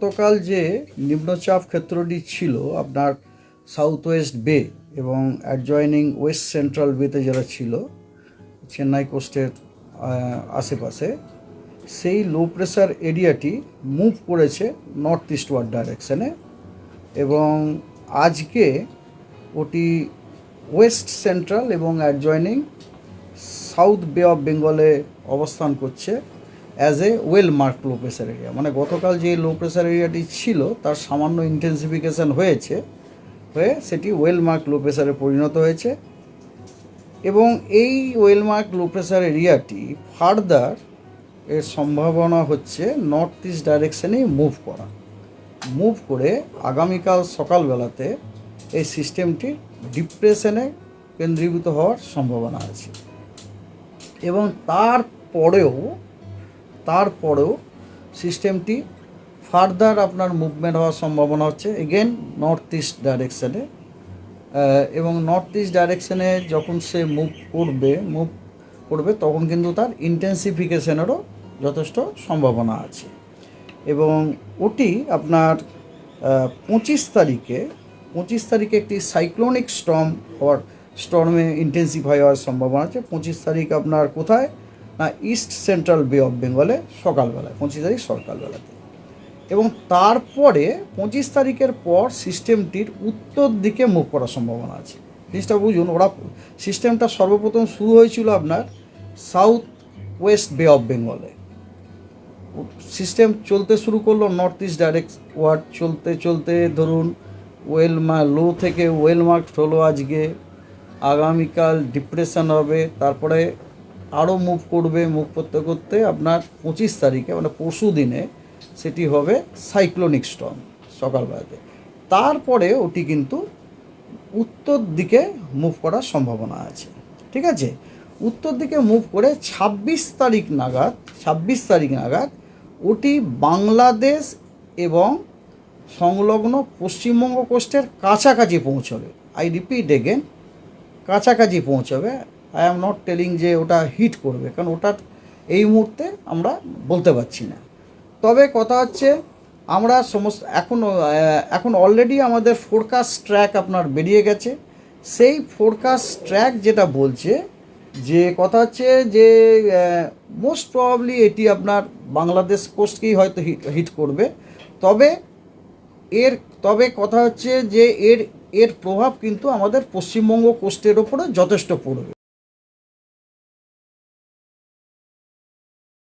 গতকাল যে নিম্নচাপ ক্ষেত্রটি ছিল আপনার সাউথ ওয়েস্ট বে এবং অ্যাডজয়নিং ওয়েস্ট সেন্ট্রাল বেতে যারা ছিল, চেন্নাই কোস্টের আশেপাশে, সেই লো প্রেশার এরিয়াটি মুভ করেছে নর্থ ইস্ট ইস্টওয়ার্ড ডাইরেকশনে এবং আজকে ওটি ওয়েস্ট সেন্ট্রাল এবং অ্যাডজয়নিং সাউথ বে অফ বেঙ্গলে অবস্থান করছে। As a well marked low pressure area মানে গতকাল যে লো প্রেশার এরিয়াটি ছিল, তার সামান্য ইন্টেন্সিফিকেশন হয়েছে, হয়ে সেটি ওয়েল মার্ক লো প্রেসারে পরিণত হয়েছে। এবং এই ওয়েল মার্ক লো প্রেশার এরিয়াটি ফার্দার এর সম্ভাবনা হচ্ছে নর্থ ইস্ট ডাইরেকশনেই মুভ করা। মুভ করে আগামীকাল সকালবেলাতে এই সিস্টেমটি ডিপ্রেশনে কেন্দ্রীভূত হওয়ার সম্ভাবনা আছে। এবং তারপরেও তারপরেও সিস্টেমটি ফার্দার আপনার মুভমেন্ট হওয়ার সম্ভাবনা হচ্ছে। এগেন নর্থ ইস্ট ডাইরেকশানে এবং নর্থ ইস্ট ডাইরেকশানে যখন সে মুভ করবে মুভ করবে, তখন কিন্তু তার ইন্টেন্সিফিকেশনেরও যথেষ্ট সম্ভাবনা আছে। এবং ওটি আপনার পঁচিশ তারিখে পঁচিশ তারিখে একটি সাইক্লোনিক স্টর্ম হওয়ার স্টর্মে ইন্টেন্সিফাই হওয়ার সম্ভাবনা আছে। পঁচিশ তারিখ আপনার কোথায়? ইস্ট সেন্ট্রাল বে অফ বেঙ্গলে সকালবেলায়, পঁচিশ তারিখ সকালবেলাতে। এবং তারপরে পঁচিশ তারিখের পর সিস্টেমটির উত্তর দিকে মুখ করার সম্ভাবনা আছে। জিনিসটা বুঝুন, ওরা সিস্টেমটা সর্বপ্রথম শুরু হয়েছিল আপনার সাউথ ওয়েস্ট বে অফ বেঙ্গলে সিস্টেম চলতে শুরু করল নর্থ ইস্ট ডাইরেক্ট ওয়ার্ড চলতে চলতে ধরুন ওয়েল মা লো থেকে ওয়েল মার্ক হলো আজকে। আগামীকাল ডিপ্রেশন হবে, তারপরে আরও মুভ করবে মুভ করতে করতে আপনার পঁচিশ তারিখে মানে পরশু দিনে সেটি হবে সাইক্লোনিক স্টর্ম সকালবেলাতে। তারপরে ওটি কিন্তু উত্তর দিকে মুভ করার সম্ভাবনা আছে। ঠিক আছে? উত্তর দিকে মুভ করে ছাব্বিশ তারিখ নাগাদ, ছাব্বিশ তারিখ নাগাদ ওটি বাংলাদেশ এবং সংলগ্ন পশ্চিমবঙ্গ কোস্টের কাছাকাছি পৌঁছবে। আই রিপিট এগেন কাছাকাছি পৌঁছবে আই অ্যাম নট টেলিং যে ওটা হিট করবে, কারণ ওটা এই মুহূর্তে আমরা বলতে পারছি না। তবে কথা হচ্ছে, আমরা সমস্ত, এখন এখন অলরেডি আমাদের ফোরকাস্ট ট্র্যাক আপনার বেরিয়ে গেছে। সেই ফোরকাস্ট ট্র্যাক যেটা বলছে, যে কথা হচ্ছে যে মোস্ট প্রবাবলি এটি আপনার বাংলাদেশ কোস্টকেই হয়তো হিট করবে। তবে এর, তবে কথা হচ্ছে যে এর এর প্রভাব কিন্তু আমাদের পশ্চিমবঙ্গ কোস্টের ওপরে যথেষ্ট পড়বে।